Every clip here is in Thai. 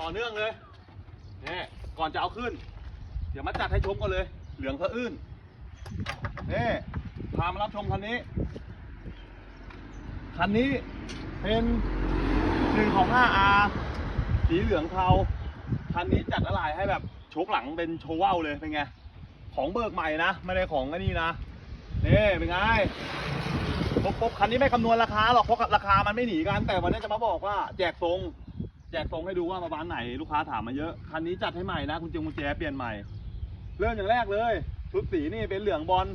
ต่อเนื่องเลยนี่ก่อนจะเอาขึ้น เดี๋ยวมาจัดให้ชมกันเลย เหลืองสะอื้นนี่พามารับชมคันนี้ คันนี้เป็นหนึ่งของ 5R สีเหลืองเทาคันนี้จัดอะไรให้แบบโชคหลังเป็นโชว์ว่าวเลยเป็นไง ของเบิกใหม่นะ ไม่ได้ของไอ้นี่นะนี่เป็นไงปุ๊บคันนี้ไม่คำนวณราคาหรอกเพราะราคามันไม่หนีกัน แต่วันนี้จะมาบอกว่าแจกทรง จกทรงให้ดูว่ามาบ้านไหนลูกค้าถามมาเยอะ คันนี้จัดให้ใหม่นะ คุณจงกุญแจเปลี่ยนใหม่ เริ่มอย่างแรกเลยชุดสีนี่เป็นเหลืองบอล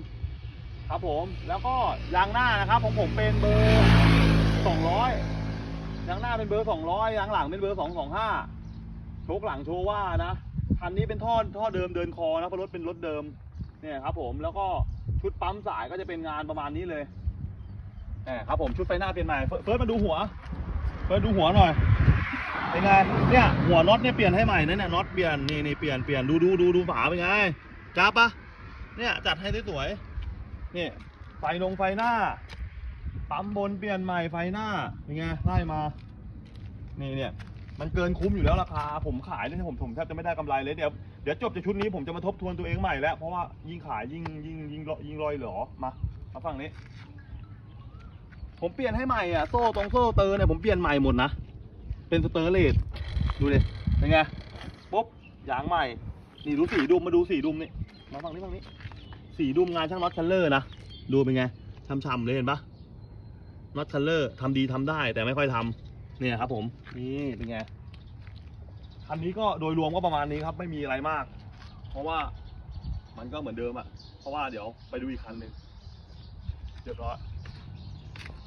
ครับผม แล้วก็ยางหน้านะครับของผมเป็นเบอร์สองร้อยยางหน้าเป็นเบอร์สองร้อยยางหลังเป็นเบอร์สองสองห้าโชคหลังโชว่านะคันนี้เป็นท่อท่อเดิมเดินคอนะเพราะรถเป็นรถเดิมเนี่ยครับผมแล้วก็ชุดปั๊มสายก็จะเป็นงานประมาณนี้เลยแหมครับผมชุดไฟหน้าเปลี่ยนใหม่เฟิร์สเฟิร์สมาดูหัวเฟิร์สดูหัวหน่อย เป็นไงเนี่ยหัวน็อตเนี่ยเปลี่ยนให้ใหม่นะเนี่ยน็อตเปลี่ยนนี่นี่เปลี่ยนเปลี่ยนดูดูดูดูฝาเป็นไงจ้าบปะเนี่ยจัดให้สวยๆนี่ไฟนงไฟหน้าปั๊มบนเปลี่ยนใหม่ไฟหน้าเป็นไงไล่มา นี่เนี่ยมันเกินคุ้มอยู่แล้วราคาผมขายเนี่ยผมผมแทบจะไม่ได้กำไรเลยเดี๋ยวเดี๋ยวจบจากชุดนี้ผมจะมาทบทวนตัวเองใหม่แล้วเพราะว่ายิ่งขายยิ่งยิ่งยิ่งยิ่งรอยเหลือมามาฝั่งนี้ ผมเปลี่ยนให้ใหม่อะโซ่ตรงโซ่เตอร์เนี่ยผมเปลี่ยนใหม่หมดนะ เป็นสเตอร์เลสดูดิเป็นไงปุ๊บยางใหม่ นี่ดูสีดุมมาดูสีดุมนี่มาฝั่งนี้ฝั่งนี้สีดุมงานช่างน็อตคัลเลอร์นะดูเป็นไงช่ำๆเลยเห็นปะน็อตคัลเลอร์ทำดีทำได้แต่ไม่ค่อยทำเนี่ยครับ ผมนี่เป็นไงคันนี้ก็โดยรวมก็ประมาณนี้ครับ ไม่มีอะไรมาก เพราะว่ามันก็เหมือนเดิมอะเพราะว่าเดี๋ยวไปดูอีกคันหนึ่งเรียบร้อย